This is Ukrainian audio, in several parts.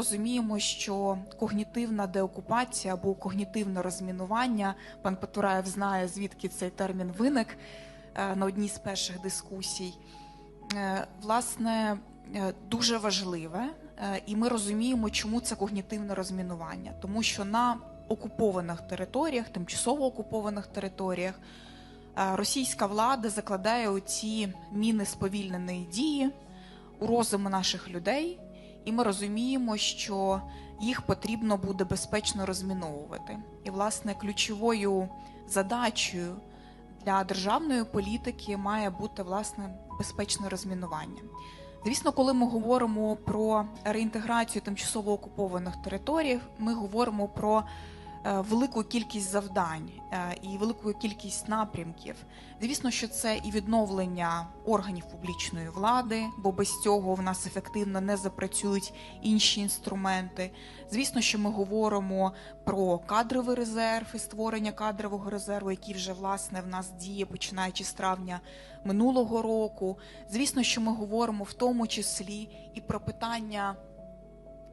розуміємо, що когнітивна деокупація або когнітивне розмінування, пан Петураєв знає, звідки цей термін виник е, на одній з перших дискусій, е, власне, е, дуже важливе, і ми розуміємо, чому це когнітивне розмінування, тому що на окупованих територіях, тимчасово окупованих територіях, російська влада закладає оці міни сповільненої дії у розуми наших людей, і ми розуміємо, що їх потрібно буде безпечно розміновувати. І, власне, ключовою задачею для державної політики має бути власне безпечне розмінування. Звісно, коли ми говоримо про реінтеграцію тимчасово окупованих територій, ми говоримо про велику кількість завдань е, і велику кількість напрямків. Звісно, що це і відновлення органів публічної влади, бо без цього в нас ефективно не запрацюють інші інструменти. Звісно, що ми говоримо про кадровий резерв і створення кадрового резерву, який вже власне в нас діє починаючи з травня минулого року. Звісно, що ми говоримо в тому числі і про питання.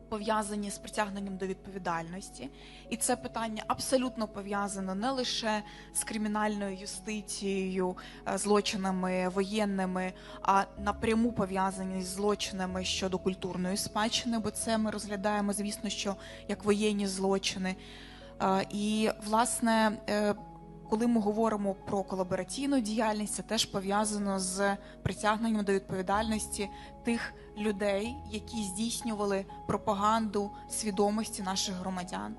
Пов'язані з притягненням до відповідальності, і це питання абсолютно пов'язано не лише з кримінальною юстицією, е, злочинами воєнними, а напряму пов'язані з злочинами щодо культурної спадщини, бо це ми розглядаємо, звісно, що як воєнні злочини. Е, І власне, е, коли ми говоримо про колабораційну діяльність, це теж пов'язано з притягненням до відповідальності тих людей, які здійснювали пропаганду свідомості наших громадян.